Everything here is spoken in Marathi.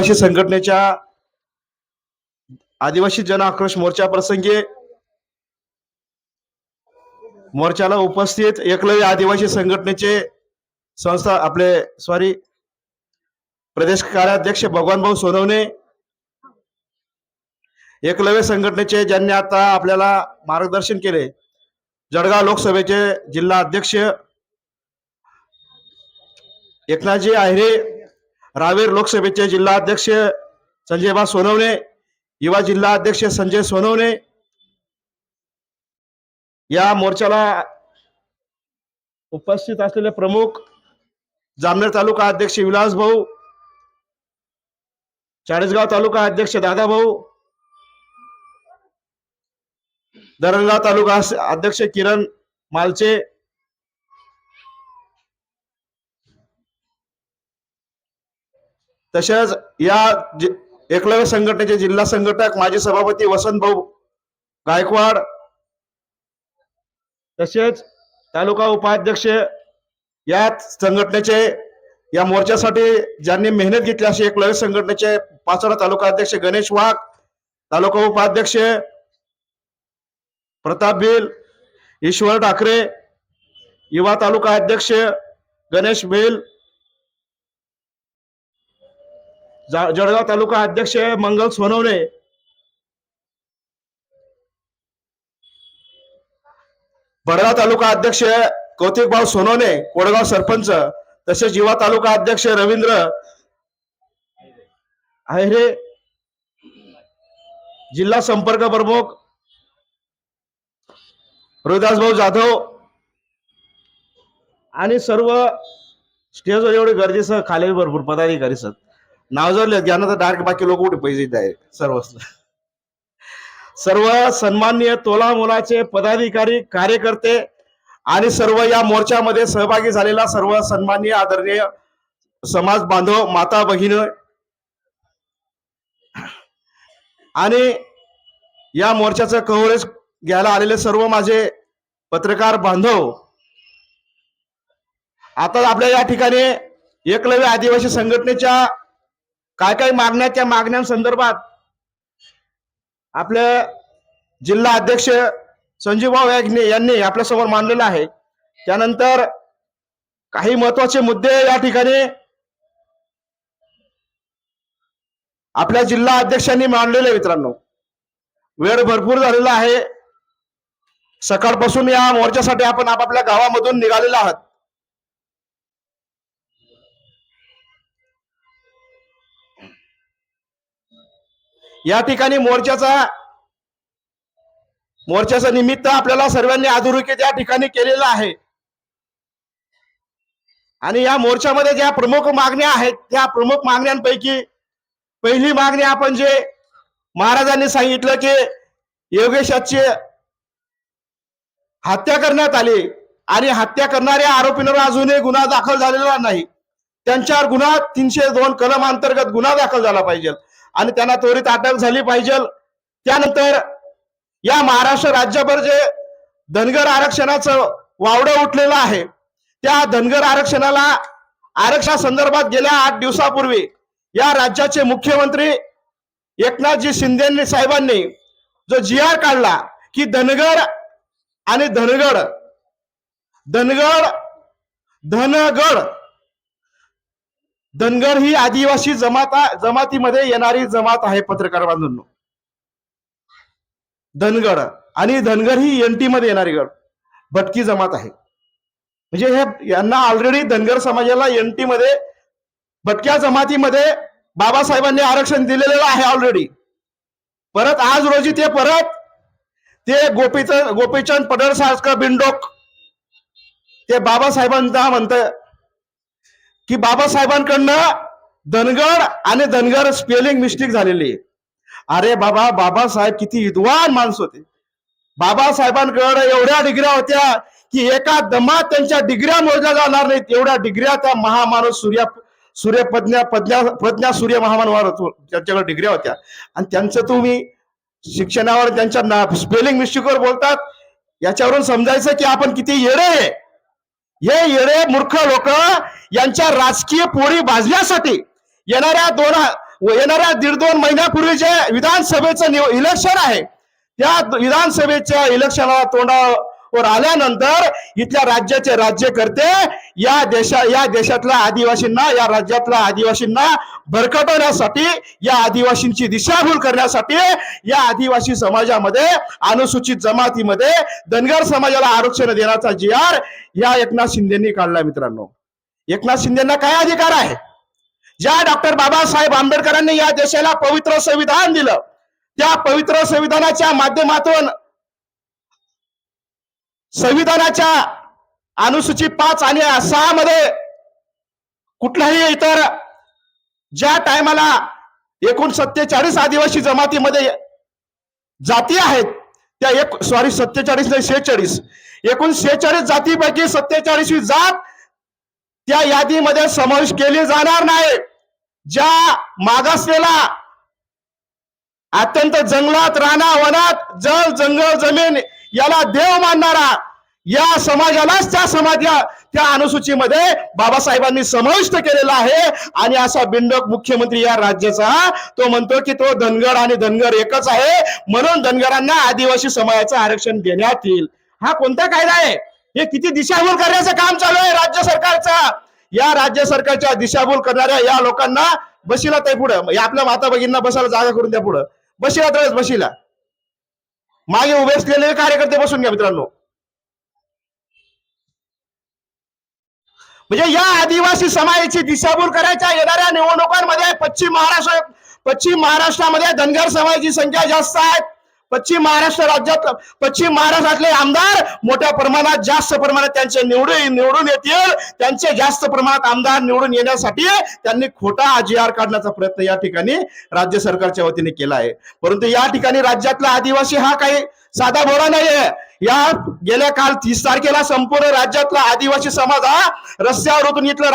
आदिवासी संघटनेच्या आदिवासी जन आक्रोश मोर्चा प्रसंगी मोर्चाला उपस्थित एकलव्य आदिवासी संघटनेचे संस्था आपले सॉरी प्रदेश कार्याध्यक्ष भगवान भाऊ सोनवणे एकलव्य संघटनेचे ज्यांनी आता आपल्याला मार्गदर्शन केले जळगाव लोकसभेचे जिल्हा अध्यक्ष एकनाथजी आहिरे रावेर लोकसभेचे जिल्हा अध्यक्ष संजयबा सोनवणे युवा जिल्हा अध्यक्ष संजय सोनवणे. या मोर्चाला उपस्थित असलेले प्रमुख जामनेर तालुका अध्यक्ष विलास भाऊ चाळीसगाव तालुका अध्यक्ष दादा भाऊ धरणगाव तालुका अध्यक्ष किरण मालचे तसेच या एकलव्य संघटनेचे जिल्हा संघटक माजी सभापती वसंत भाऊ गायकवाड तसेच तालुका उपाध्यक्ष या संघटनेचे या मोर्चासाठी ज्यांनी मेहनत घेतली अशी एकलव्य संघटनेचे पाचोरा तालुका अध्यक्ष गणेश वाघ तालुका उपाध्यक्ष प्रताप बिल ईश्वर ठाकरे युवा तालुका अध्यक्ष गणेश बेल जा- जळगाव तालुका अध्यक्ष मंगल सोनवणे. भडगाव तालुका अध्यक्ष कौतिकभाऊ सोनवणे कोडगाव सरपंच तसेच युवा तालुका अध्यक्ष रवींद्र आहेरे जिल्हा संपर्क प्रमुख रोहिदासभाऊ जाधव आणि सर्व स्टेजवर एवढी गर्दीसह खाली भरपूर पदाधिकारी सर. नाव जर ज्यांना तर डायरेक्ट बाकी लोक कुठे पैसे डायरेक्ट सर्व सर्व सन्माननीय तोला मुलाचे पदाधिकारी कार्यकर्ते आणि सर्व या मोर्चामध्ये सहभागी झालेला सर्व सन्माननीय आदरणीय समाज बांधव माता भगिनी आणि या मोर्चाचं कव्हरेज घ्यायला आलेले सर्व माझे पत्रकार बांधव आता आपल्या या ठिकाणी एकलव्य आदिवासी संघटनेच्या काय काय मागण्या त्या मागण्यांसंदर्भात आपले जिल्हा अध्यक्ष संजीवभाऊ याज्ञे यांनी आपल्यासमोर मांडलेलं आहे. त्यानंतर काही महत्त्वाचे मुद्दे या ठिकाणी आपल्या जिल्हा अध्यक्षांनी मांडलेले मित्रांनो. वेळ भरपूर झालेला आहे. सकाळपासून या मोर्चासाठी आपण आपापल्या गावामधून निघालेलो आहात. या ठिकाणी मोर्चाचा मोर्चाचं निमित्त आपल्याला सर्वांनी अधोरेखित या ठिकाणी केलेलं आहे. आणि या मोर्चामध्ये ज्या प्रमुख मागण्या आहेत त्या प्रमुख मागण्यांपैकी पहिली मागणी आपण जे महाराजांनी सांगितलं की योगेशाची हत्या करण्यात आली आणि हत्या करणाऱ्या आरोपींवर अजूनही गुन्हा दाखल झालेला नाही. त्यांच्यावर गुन्हा तीनशे दोन कलम अंतर्गत गुन्हा दाखल झाला पाहिजे. आणि त्यांना त्वरित अटक झाली पाहिजे. त्यानंतर या महाराष्ट्र राज्यभर जे धनगर आरक्षणाचं वावडं उठलेलं आहे त्या धनगर आरक्षणाला आरक्षण संदर्भात गेल्या आठ दिवसापूर्वी या राज्याचे मुख्यमंत्री एकनाथजी शिंदे साहेबांनी जो जी आर काढला की धनगर आणि धनगड धनगड धनगड धनगर ही आदिवासी जमात जमातीमध्ये येणारी जमात आहे पत्रकार बांधूंनो धनगड आणि धनगर ही एनटी मध्ये येणारी गड भटकी जमात आहे. म्हणजे हे यांना ऑलरेडी धनगर समाजाला एनटी मध्ये भटक्या जमातीमध्ये बाबासाहेबांनी आरक्षण दिलेलं आहे ऑलरेडी परत आज रोजी ते परत ते गोपीचंद गोपीचंद पडळ सारखं बिंडोक ते बाबासाहेबांना म्हणत की बाबासाहेबांकडनं धनगड आणि धनगर स्पेलिंग मिस्टेक झालेली आहे. अरे बाबा बाबासाहेब किती विद्वान माणूस होते. बाबासाहेबांकडे एवढ्या डिग्र्या होत्या की एका दमात त्यांच्या डिग्र्या मोजल्या जाणार नाहीत. एवढ्या डिग्र्या त्या महामाणूस सूर्या सूर्य प्रज्ञा प्रज्ञा प्रज्ञा सूर्य महामानवार त्यांच्याकडे डिग्र्या होत्या. आणि त्यांचं तुम्ही शिक्षणावर त्यांच्या स्पेलिंग मिस्टेकवर बोलतात. याच्यावरून समजायचं की आपण किती येडे आहे. हे येडे मूर्ख लोक यांच्या राजकीय पोळी भाजण्यासाठी येणाऱ्या दोन व येणाऱ्या दीड दोन महिन्यापूर्वी जे विधानसभेचं निव- इलेक्शन आहे त्या विधानसभेच्या इलेक्शनला तोंडावर आल्यानंतर इथल्या राज्याचे राज्यकर्ते या देशा या देशातल्या आदिवासींना या राज्यातल्या आदिवासींना भरकटवण्यासाठी या आदिवासींची दिशाभूल करण्यासाठी या आदिवासी समाजामध्ये अनुसूचित जमातीमध्ये धनगर समाजाला आरक्षण देण्याचा जी आर या एकनाथ शिंदेनी काढला मित्रांनो. एकनाथ शिंदेना काय अधिकार आहे? ज्या डॉक्टर बाबासाहेब आंबेडकरांनी या देशाला पवित्र संविधान दिलं त्या पवित्र संविधानाच्या माध्यमातून संविधानाच्या अनुसूचित पाच आणि सहा मध्ये कुठलाही इतर ज्या टायमाला एकूण सत्तेचाळीस आदिवासी जमातीमध्ये जाती आहेत त्या एक सॉरी सत्तेचाळीस नाही शेहेचाळीस. एकूण शेहेचाळीस जातीपैकी सत्तेचाळीसवी जात त्या यादीमध्ये समावेश केली जाणार नाही. ज्या मागासलेला अत्यंत जंगलात राणा वनात जल जंगल जमीन याला देव मानणारा या समाजालाच त्या समाजा त्या अनुसूचीमध्ये बाबासाहेबांनी समाविष्ट केलेला आहे. आणि असा बिंडक मुख्यमंत्री या राज्याचा तो म्हणतो की तो धनगर आणि धनगर एकच आहे. म्हणून धनगरांना आदिवासी समाजाचं आरक्षण देण्यात येईल. हा कोणता कायदा आहे? हे किती दिशाभूल करण्याचं काम चालू आहे राज्य सरकारचा. या राज्य सरकारच्या दिशाभूल करणाऱ्या या लोकांना बशीला ते पुढं आपल्या माता भगिनींना बसायला जागा करून द्या पुढं. बशीला तळेच बशीला. मागे उभे असलेले कार्यकर्ते बसून घ्या मित्रांनो. म्हणजे या आदिवासी समाजाची दिशाभूल करायच्या येणाऱ्या निवडणुकांमध्ये पश्चिम महाराष्ट्र पश्चिम महाराष्ट्रामध्ये धनगर समाजाची संख्या जास्त आहे. पश्चिम महाराष्ट्र राज्यात पश्चिम महाराष्ट्रातले आमदार मोठ्या प्रमाणात जास्त प्रमाणात त्यांचे निवडून निवडून येतील. त्यांचे जास्त प्रमाणात आमदार निवडून येण्यासाठी त्यांनी खोटा आर काढण्याचा प्रयत्न या ठिकाणी राज्य सरकारच्या वतीने केला आहे. परंतु या ठिकाणी राज्यातला आदिवासी हा काही साधा भोळा नाही या गेल्या काल तीस तारखेला संपूर्ण राज्यातला आदिवासी समाज हा रस्त्यावर उतून इथलं